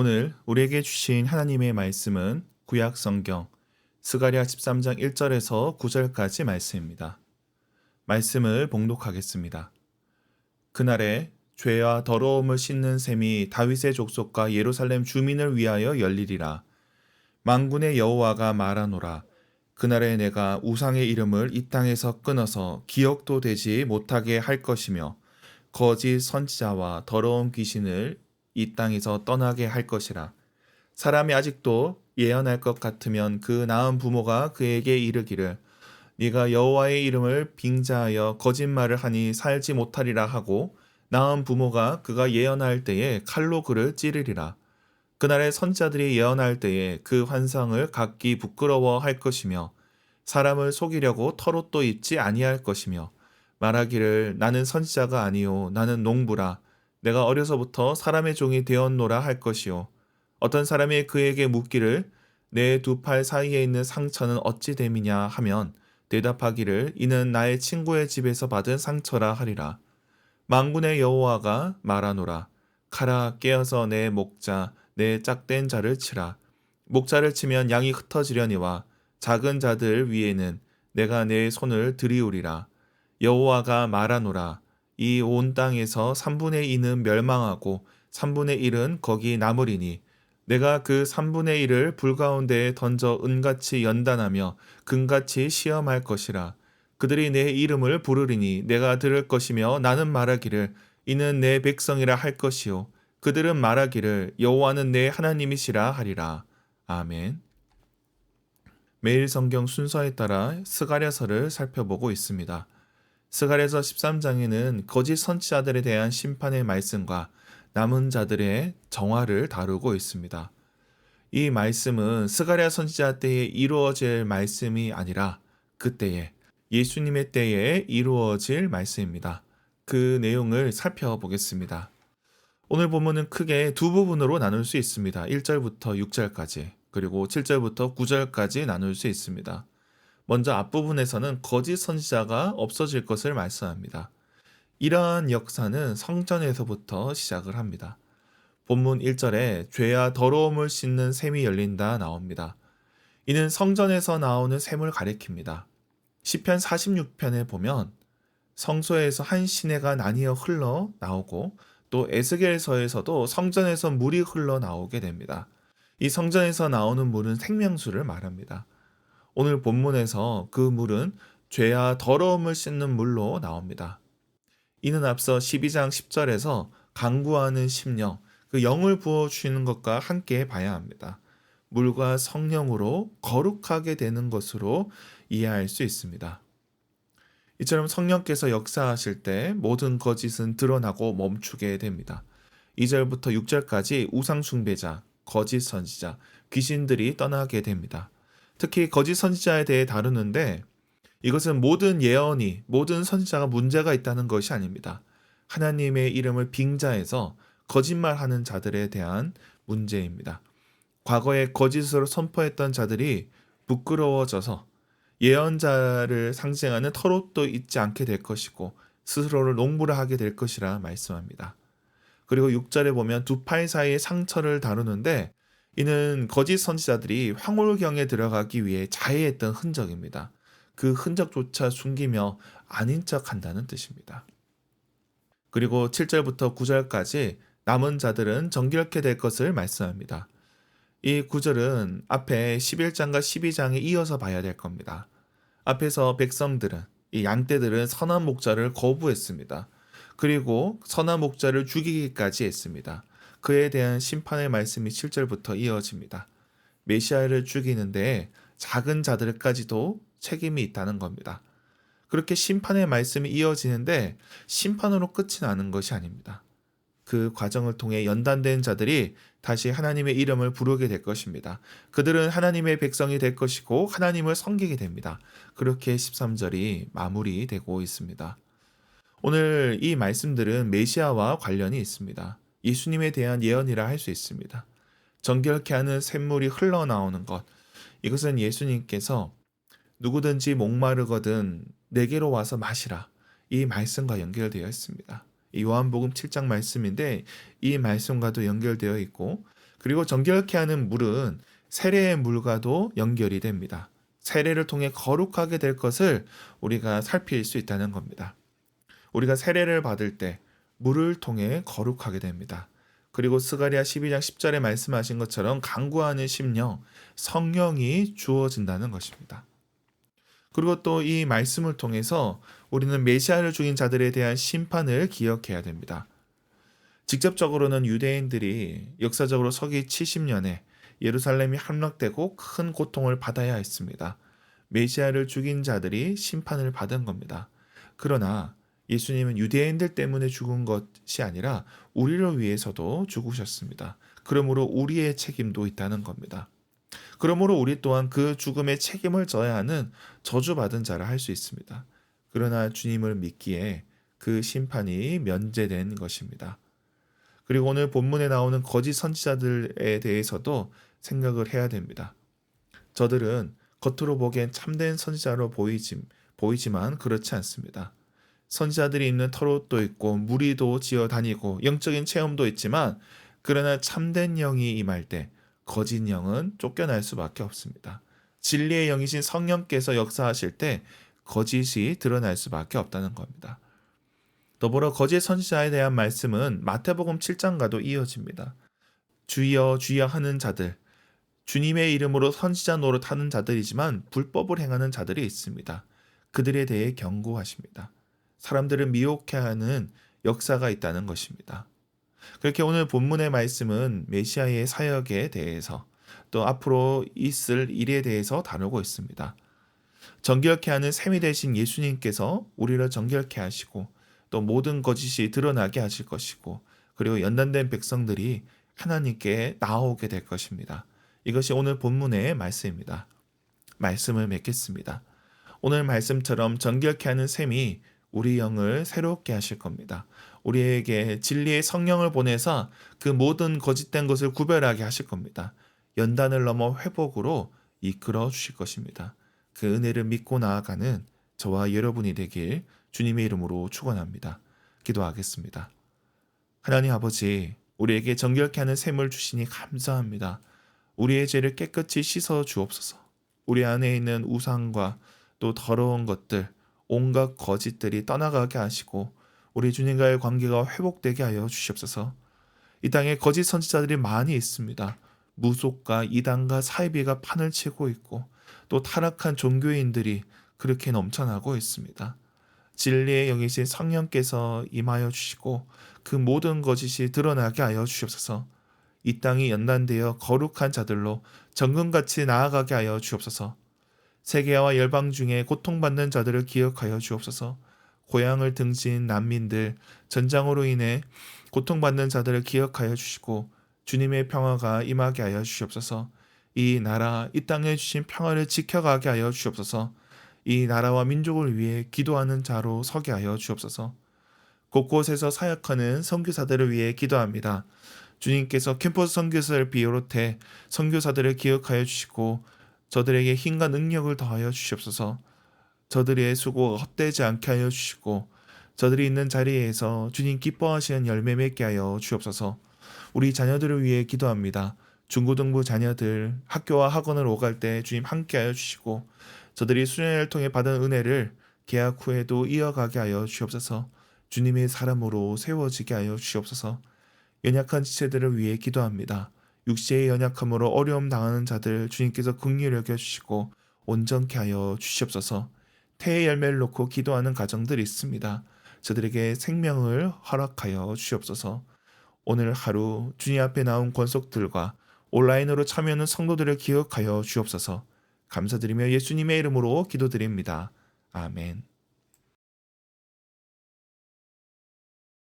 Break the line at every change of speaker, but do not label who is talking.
오늘 우리에게 주신 하나님의 말씀은 구약 성경 스가랴 13장 1절에서 9절까지 말씀입니다. 말씀을 봉독하겠습니다. 그날에 죄와 더러움을 씻는 셈이 다윗의 족속과 예루살렘 주민을 위하여 열리리라. 망군의 여호와가 말하노라. 그날에 내가 우상의 이름을 이 땅에서 끊어서 기억도 되지 못하게 할 것이며 거짓 선지자와 더러운 귀신을 이 땅에서 떠나게 할 것이라. 사람이 아직도 예언할 것 같으면 그 나은 부모가 그에게 이르기를 네가 여호와의 이름을 빙자하여 거짓말을 하니 살지 못하리라 하고 나은 부모가 그가 예언할 때에 칼로 그를 찌르리라. 그날에 선자들이 예언할 때에 그 환상을 갖기 부끄러워 할 것이며 사람을 속이려고 털옷도 입지 아니할 것이며 말하기를 나는 선지자가 아니요 나는 농부라 내가 어려서부터 사람의 종이 되었노라 할 것이요. 어떤 사람이 그에게 묻기를 내 두 팔 사이에 있는 상처는 어찌 됨이냐 하면 대답하기를 이는 나의 친구의 집에서 받은 상처라 하리라. 망군의 여호와가 말하노라. 가라 깨어서 내 목자 내 짝된 자를 치라. 목자를 치면 양이 흩어지려니와 작은 자들 위에는 내가 내 손을 들이우리라. 여호와가 말하노라 이 온 땅에서 3분의 2는 멸망하고 3분의 1은 거기 남으리니 내가 그 3분의 1을 불 가운데에 던져 은같이 연단하며 금같이 시험할 것이라 그들이 내 이름을 부르리니 내가 들을 것이며 나는 말하기를 이는 내 백성이라 할 것이요 그들은 말하기를 여호와는 내 하나님이시라 하리라 아멘. 매일 성경 순서에 따라 스가랴서를 살펴보고 있습니다. 스가랴서 13장에는 거짓 선지자들에 대한 심판의 말씀과 남은 자들의 정화를 다루고 있습니다. 이 말씀은 스가랴 선지자 때에 이루어질 말씀이 아니라 그때에 예수님의 때에 이루어질 말씀입니다. 그 내용을 살펴보겠습니다. 오늘 본문은 크게 두 부분으로 나눌 수 있습니다. 1절부터 6절까지, 그리고 7절부터 9절까지 나눌 수 있습니다. 먼저 앞부분에서는 거짓 선지자가 없어질 것을 말씀합니다. 이러한 역사는 성전에서부터 시작을 합니다. 본문 1절에 죄와 더러움을 씻는 샘이 열린다 나옵니다. 이는 성전에서 나오는 샘을 가리킵니다. 시편 46편에 보면 성소에서 한 시내가 나뉘어 흘러 나오고 또 에스겔서에서도 성전에서 물이 흘러 나오게 됩니다. 이 성전에서 나오는 물은 생명수를 말합니다. 오늘 본문에서 그 물은 죄와 더러움을 씻는 물로 나옵니다. 이는 앞서 12장 10절에서 강구하는 심령, 그 영을 부어주시는 것과 함께 봐야 합니다. 물과 성령으로 거룩하게 되는 것으로 이해할 수 있습니다. 이처럼 성령께서 역사하실 때 모든 거짓은 드러나고 멈추게 됩니다. 2절부터 6절까지 우상숭배자, 거짓 선지자, 귀신들이 떠나게 됩니다. 특히 거짓 선지자에 대해 다루는데 이것은 모든 예언이, 모든 선지자가 문제가 있다는 것이 아닙니다. 하나님의 이름을 빙자해서 거짓말하는 자들에 대한 문제입니다. 과거에 거짓으로 선포했던 자들이 부끄러워져서 예언자를 상징하는 털옷도 잊지 않게 될 것이고 스스로를 농부를 하게 될 것이라 말씀합니다. 그리고 6절에 보면 두 팔 사이의 상처를 다루는데 이는 거짓 선지자들이 황홀경에 들어가기 위해 자해했던 흔적입니다. 그 흔적조차 숨기며 아닌 척 한다는 뜻입니다. 그리고 7절부터 9절까지 남은 자들은 정결케 될 것을 말씀합니다. 이 구절은 앞에 11장과 12장에 이어서 봐야 될 겁니다. 앞에서 백성들은 이 양떼들은 선한 목자를 거부했습니다. 그리고 선한 목자를 죽이기까지 했습니다. 그에 대한 심판의 말씀이 7절부터 이어집니다. 메시아를 죽이는데 작은 자들까지도 책임이 있다는 겁니다. 그렇게 심판의 말씀이 이어지는데 심판으로 끝이 나는 것이 아닙니다. 그 과정을 통해 연단된 자들이 다시 하나님의 이름을 부르게 될 것입니다. 그들은 하나님의 백성이 될 것이고 하나님을 섬기게 됩니다. 그렇게 13절이 마무리되고 있습니다. 오늘 이 말씀들은 메시아와 관련이 있습니다. 예수님에 대한 예언이라 할 수 있습니다. 정결케 하는 샘물이 흘러나오는 것. 이것은 예수님께서 누구든지 목마르거든 내게로 와서 마시라. 이 말씀과 연결되어 있습니다. 요한복음 7장 말씀인데 이 말씀과도 연결되어 있고 그리고 정결케 하는 물은 세례의 물과도 연결이 됩니다. 세례를 통해 거룩하게 될 것을 우리가 살필 수 있다는 겁니다. 우리가 세례를 받을 때 물을 통해 거룩하게 됩니다. 그리고 스가리아 12장 10절에 말씀하신 것처럼 강구하는 심령, 성령이 주어진다는 것입니다. 그리고 또 이 말씀을 통해서 우리는 메시아를 죽인 자들에 대한 심판을 기억해야 됩니다. 직접적으로는 유대인들이 역사적으로 서기 70년에 예루살렘이 함락되고 큰 고통을 받아야 했습니다. 메시아를 죽인 자들이 심판을 받은 겁니다. 그러나 예수님은 유대인들 때문에 죽은 것이 아니라 우리를 위해서도 죽으셨습니다. 그러므로 우리의 책임도 있다는 겁니다. 그러므로 우리 또한 그 죽음의 책임을 져야 하는 저주받은 자라 할 수 있습니다. 그러나 주님을 믿기에 그 심판이 면제된 것입니다. 그리고 오늘 본문에 나오는 거짓 선지자들에 대해서도 생각을 해야 됩니다. 저들은 겉으로 보기엔 참된 선지자로 보이지, 보이지만 그렇지 않습니다. 선지자들이 입는 털옷도 있고 무리도 지어 다니고 영적인 체험도 있지만 그러나 참된 영이 임할 때 거짓 영은 쫓겨날 수밖에 없습니다. 진리의 영이신 성령께서 역사하실 때 거짓이 드러날 수밖에 없다는 겁니다. 더불어 거짓 선지자에 대한 말씀은 마태복음 7장과도 이어집니다. 주여 주여 하는 자들 주님의 이름으로 선지자 노릇하는 자들이지만 불법을 행하는 자들이 있습니다. 그들에 대해 경고하십니다. 사람들을 미혹해 하는 역사가 있다는 것입니다. 그렇게 오늘 본문의 말씀은 메시아의 사역에 대해서 또 앞으로 있을 일에 대해서 다루고 있습니다. 정결케 하는 셈이 되신 예수님께서 우리를 정결케 하시고 또 모든 거짓이 드러나게 하실 것이고 그리고 연단된 백성들이 하나님께 나오게 될 것입니다. 이것이 오늘 본문의 말씀입니다. 말씀을 맺겠습니다. 오늘 말씀처럼 정결케 하는 셈이 우리 영을 새롭게 하실 겁니다. 우리에게 진리의 성령을 보내서 그 모든 거짓된 것을 구별하게 하실 겁니다. 연단을 넘어 회복으로 이끌어 주실 것입니다. 그 은혜를 믿고 나아가는 저와 여러분이 되길 주님의 이름으로 축원합니다. 기도하겠습니다. 하나님 아버지, 우리에게 정결케 하는 샘을 주시니 감사합니다. 우리의 죄를 깨끗이 씻어 주옵소서. 우리 안에 있는 우상과 또 더러운 것들, 온갖 거짓들이 떠나가게 하시고 우리 주님과의 관계가 회복되게 하여 주시옵소서. 이 땅에 거짓 선지자들이 많이 있습니다. 무속과 이단과 사이비가 판을 치고 있고 또 타락한 종교인들이 그렇게 넘쳐나고 있습니다. 진리의 영이신 성령께서 임하여 주시고 그 모든 거짓이 드러나게 하여 주시옵소서. 이 땅이 연단되어 거룩한 자들로 정금같이 나아가게 하여 주옵소서. 세계와 열방 중에 고통받는 자들을 기억하여 주옵소서. 고향을 등진 난민들, 전장으로 인해 고통받는 자들을 기억하여 주시고 주님의 평화가 임하게 하여 주시옵소서. 이 나라, 이 땅에 주신 평화를 지켜가게 하여 주옵소서. 이 나라와 민족을 위해 기도하는 자로 서게 하여 주옵소서. 곳곳에서 사역하는 선교사들을 위해 기도합니다. 주님께서 캠퍼스 선교사를 비롯해 선교사들을 기억하여 주시고 저들에게 힘과 능력을 더하여 주시옵소서. 저들의 수고가 헛되지 않게 하여 주시고 저들이 있는 자리에서 주님 기뻐하시는 열매 맺게 하여 주옵소서. 우리 자녀들을 위해 기도합니다. 중고등부 자녀들 학교와 학원을 오갈 때 주님 함께하여 주시고 저들이 수련회를 통해 받은 은혜를 계약 후에도 이어가게 하여 주옵소서. 주님의 사람으로 세워지게 하여 주옵소서. 연약한 지체들을 위해 기도합니다. 육체의 연약함으로 어려움 당하는 자들 주님께서 긍휼히 여겨 주시고 온전케 하여 주시옵소서. 태의 열매를 놓고 기도하는 가정들이 있습니다. 저들에게 생명을 허락하여 주시옵소서. 오늘 하루 주님 앞에 나온 권속들과 온라인으로 참여하는 성도들을 기억하여 주옵소서. 감사드리며 예수님의 이름으로 기도드립니다. 아멘.